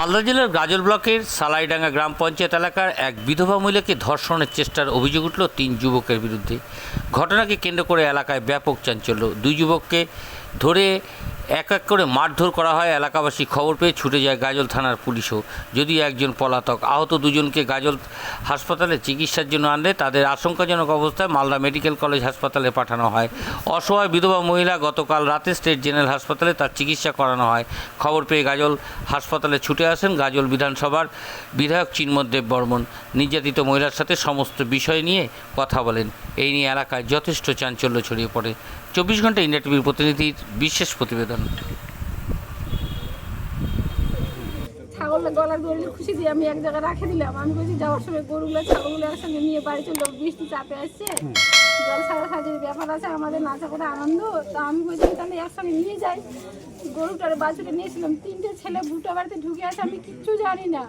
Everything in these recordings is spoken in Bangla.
মালদা জেলার গাজল ব্লকের সালাইডাঙ্গা গ্রাম পঞ্চায়েত এলাকার এক বিধবা মহিলাকে ধর্ষণের চেষ্টার অভিযোগ উঠল তিন যুবকের বিরুদ্ধে। ঘটনাকে কেন্দ্র করে এলাকায় ব্যাপক চাঞ্চল্য। দুই যুবককে ধরে এক এক করে মারধর করা হয়, এলাকাবাসী খবর পেয়ে ছুটে যায় গাজল থানার পুলিশও। যদিও একজন পলাতক, আহত দুজনকে গাজল হাসপাতালে চিকিৎসার জন্য আনলে তাদের আশঙ্কাজনক অবস্থায় মালদা মেডিকেল কলেজ হাসপাতালে পাঠানো হয়। অসহায় বিধবা মহিলা গতকাল রাতে স্টেট জেনারেল হাসপাতালে তার চিকিৎসা করানো হয়। খবর পেয়ে গাজল হাসপাতালে ছুটে আসেন গাজল বিধানসভার বিধায়ক চিন্মদেব বর্মন। নির্যাতিত মহিলার সাথে সমস্ত বিষয় নিয়ে কথা বলেন। এই নিয়ে এলাকায় যথেষ্ট চাঞ্চল্য ছড়িয়ে পড়ে। চব্বিশ ঘণ্টা ইন্ডিয়া টিভির প্রতিনিধির বিশেষ প্রতিবেদন। ছাগলের গলার খুশি দিয়ে আমি এক জায়গায় রাখে দিলাম। আমি বলছি যাওয়ার সময় গরুগুলো ছাগলগুলো একসঙ্গে নিয়ে বাড়ি চলে যাব বৃষ্টি চাপে আসছে। জল সারা সাজির ব্যাপার আছে আমাদের নাচা করে আনন্দ। তা আমি বলছি তাহলে একসঙ্গে নিয়ে যাই। গরুটার বাছুরে নিয়েছিলাম। তিনটে ছেলে ভুটো বাড়িতে ঢুকে আছে আমি কিচ্ছু জানি না।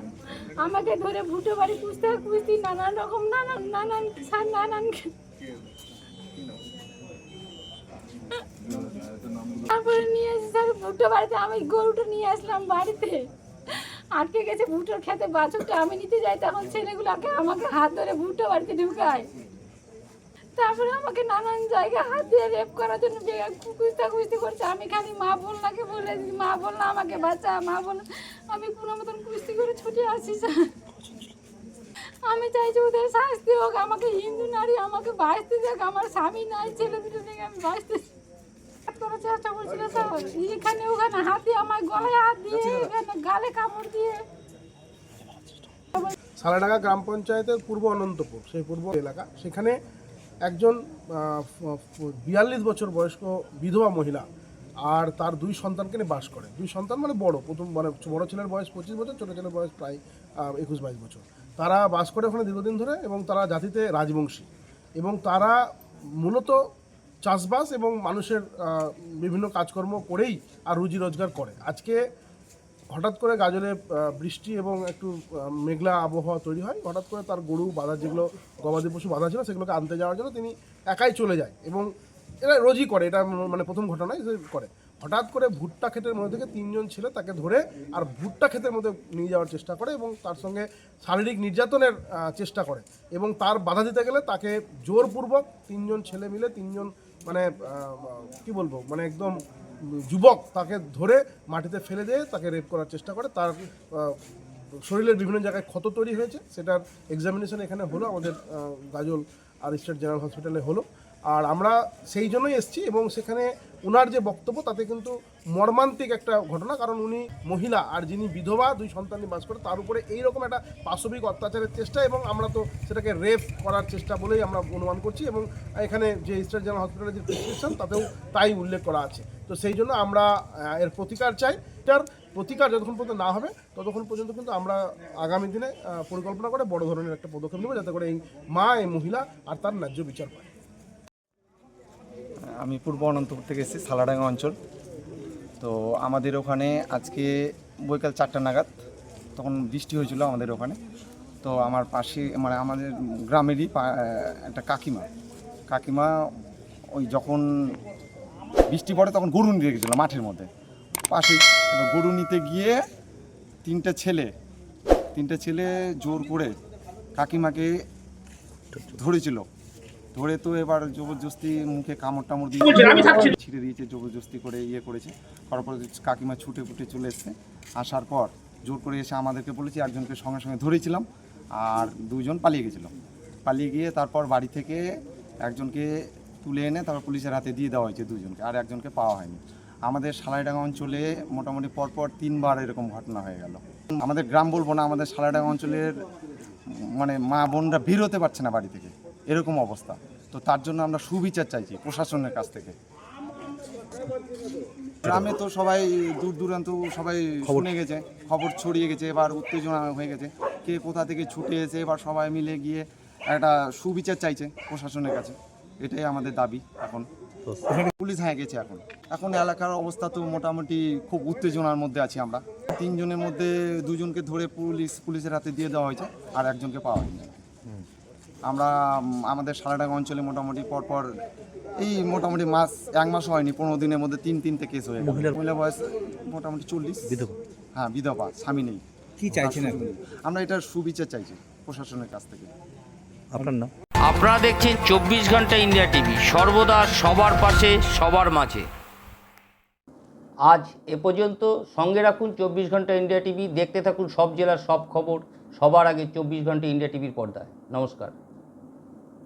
আমাকে ধরে ভুটো বাড়ি খুঁজতে খুঁজতে নানান রকম নানান নানান নানান তারপরে নিয়ে এসে স্যার ভুট্টো বাড়িতে আমি গরুটা নিয়ে আসলাম বাড়িতে। আটকে গেছে ভুট্টোর খেতে বাছুরটা আমি নিতে যাই, তখন ছেলেগুলোকে আমাকে হাত ধরে ভুট্টো বাড়িতে ঢুকায়। তারপরে আমাকে নানান জায়গায় হাত দিয়ে রেপ করার জন্য কুস্তা কুস্তি করছে। আমি খালি মা বললাকে বলে মা বললা আমাকে বাঁচা, মা বল আমি কোনো মতন কুস্তি করে ছুটে আসি আমি চাইছি ওদের শাস্তি হোক, আমাকে হিন্দু নারী আমাকে বাঁচতে দেখ, আমার স্বামী নাই, ছেলে দুটো থেকে আমি বাঁচতে করার চেষ্টা করছিল এখানে ওখানে হাত দিয়ে আমার গলায় হাত দিয়ে এখানে গালে কামড় দিয়ে। সালাডাঙ্গা গ্রাম পঞ্চায়েতের পূর্ব অনন্তপুর সেই পূর্ব এলাকা। সেখানে একজন বিয়াল্লিশ বছর বয়স্ক বিধবা মহিলা আর তার দুই সন্তানকে নিয়ে বাস করে। দুই সন্তান মানে বড় প্রথম মানে বড় ছেলের বয়স পঁচিশ বছর ছোটো ছেলের বয়স প্রায় একুশ বাইশ বছর। তারা বাস করে ওখানে দীর্ঘদিন ধরে এবং তারা জাতিতে রাজবংশী। এবং তারা মূলত চাষবাস এবং মানুষের বিভিন্ন কাজকর্ম করেই আর রুজি রোজগার করে। আজকে হঠাৎ করে গাজলে বৃষ্টি এবং একটু মেঘলা আবহাওয়া তৈরি হয়, হঠাৎ করে তার গরু, বাঁধা যেগুলো, গবাদি পশু বাধা ছিল সেগুলোকে আনতে যাওয়ার জন্য তিনি একাই চলে যায় এবং এরা রোজই করে, এটা মানে প্রথম ঘটনায় করে। হঠাৎ করে ভুট্টা ক্ষেতের মধ্যে থেকে তিনজন ছেলে তাকে ধরে আর ভুট্টা ক্ষেতের মধ্যে নিয়ে যাওয়ার চেষ্টা করে এবং তার সঙ্গে শারীরিক নির্যাতনের চেষ্টা করে এবং তার বাধা দিতে গেলে তাকে জোরপূর্বক তিনজন ছেলে মিলে তিনজন মানে কি বলব মানে একদম যুবক তাকে ধরে মাটিতে ফেলে দিয়ে তাকে রেপ করার চেষ্টা করে। তার শরীরের বিভিন্ন জায়গায় ক্ষত তৈরি হয়েছে। সেটার এক্সামিনেশন এখানে হলো, আমাদের গাজল আর স্টেট জেনারেল হসপিটালে হলো। আর আমরা সেই জন্যই এসেছি এবং সেখানে ওনার যে বক্তব্য, তাতে কিন্তু মর্মান্তিক একটা ঘটনা, কারণ উনি মহিলা আর যিনি বিধবা, দুই সন্তান নিয়ে বাস করে, তার উপরে এইরকম একটা পাশবিক অত্যাচারের চেষ্টা এবং আমরা তো সেটাকে রেপ করার চেষ্টা বলেই আমরা অনুমান করছি এবং এখানে যে স্টেট জেনারেল হসপিটালের যে প্রেসক্রিপশন, তাতেও তাই উল্লেখ করা আছে। তো সেই জন্য আমরা এর প্রতিকার চাই। এটার প্রতিকার যতক্ষণ পর্যন্ত না হবে, ততক্ষণ পর্যন্ত কিন্তু আমরা আগামী দিনে পরিকল্পনা করে বড় ধরনের একটা পদক্ষেপ নেব, যাতে করে এই মা, এই মহিলা আর তার ন্যায্য বিচার পায়। আমি পূর্ব অনন্তপুর থেকে এসেছি, সালাডাঙ্গা অঞ্চল। তো আমাদের ওখানে আজকে বৈকাল চারটা নাগাদ, তখন বৃষ্টি হয়েছিল আমাদের ওখানে। তো আমার পাশে মানে আমাদের গ্রামেরই একটা কাকিমা। কাকিমা ওই যখন বৃষ্টি পড়ে তখন গরু নিতে গেছিল মাঠের মধ্যে। পাশে গরু নিতে গিয়ে তিনটে ছেলে তিনটে ছেলে জোর করে কাকিমাকে ধরেছিল। ধরে তো এবার জবরদস্তি মুখে কামড় টামড় দিয়ে ছিঁড়ে দিয়েছে জবরদস্তি করে ইয়ে করেছে। করার পরে কাকিমা ছুটে ফুটে চলে এসছে। আসার পর জোর করে এসে আমাদেরকে বলেছে একজনকে সঙ্গে সঙ্গে ধরেছিলাম আর দুজন পালিয়ে গেছিল। পালিয়ে গিয়ে তারপর বাড়ি থেকে একজনকে তুলে এনে তারপর পুলিশের হাতে দিয়ে দেওয়া হয়েছে দুজনকে আর একজনকে পাওয়া হয়নি। আমাদের সালাইডাঙ্গা অঞ্চলে মোটামুটি পরপর তিনবার এরকম ঘটনা হয়ে গেল। আমাদের গ্রাম বলব না আমাদের সালাইডাঙ্গা অঞ্চলের মানে মা বোনরা বের হতে পারছে না বাড়ি থেকে। এরকম অবস্থা। তো তার জন্য আমরা সুবিচার চাইছি প্রশাসনের কাছ থেকে। গ্রামে তো সবাই দূর দূরান্ত সবাই শুনে গেছে খবর ছড়িয়ে গেছে এবার উত্তেজনা হয়ে গেছে কে কোথা থেকে ছুটে এসে এবার সবাই মিলে গিয়ে একটা সুবিচার চাইছে প্রশাসনের কাছে এটাই আমাদের দাবি এখন। পুলিশ হ্যাঁ গেছে এখন। এখন এলাকার অবস্থা তো মোটামুটি খুব উত্তেজনার মধ্যে আছি আমরা। তিনজনের মধ্যে দুজনকে ধরে পুলিশ পুলিশের হাতে দিয়ে দেওয়া হয়েছে আর একজনকে পাওয়া হয়নি। আমরা আমাদের সারাডাঙ্গা অঞ্চলে মোটামুটি পরপর এই মোটামুটি মাস এক মাস হয়নি পনেরো দিনের মধ্যে তিন তিনটে কেস হয়ে গেল। মহিলা বয়স মোটামুটি চল্লিশ। বিধবা। হ্যাঁ বিধবা স্বামী নেই। কি চাইছেন এখন? আমরা এটার সুবিচার চাইছি প্রশাসনের কাছ থেকে। আপনার নাম? আপনারা দেখছেন চব্বিশ ঘণ্টা ইন্ডিয়া টিভি। সর্বদা সবার পাশে সবার মাঝে। আজ এ পর্যন্ত সঙ্গে রাখুন চব্বিশ ঘণ্টা ইন্ডিয়া টিভি। দেখতে থাকুন সব জেলার সব খবর। সবার আগে চব্বিশ ঘণ্টা ইন্ডিয়া টিভির পর্দায়। নমস্কার।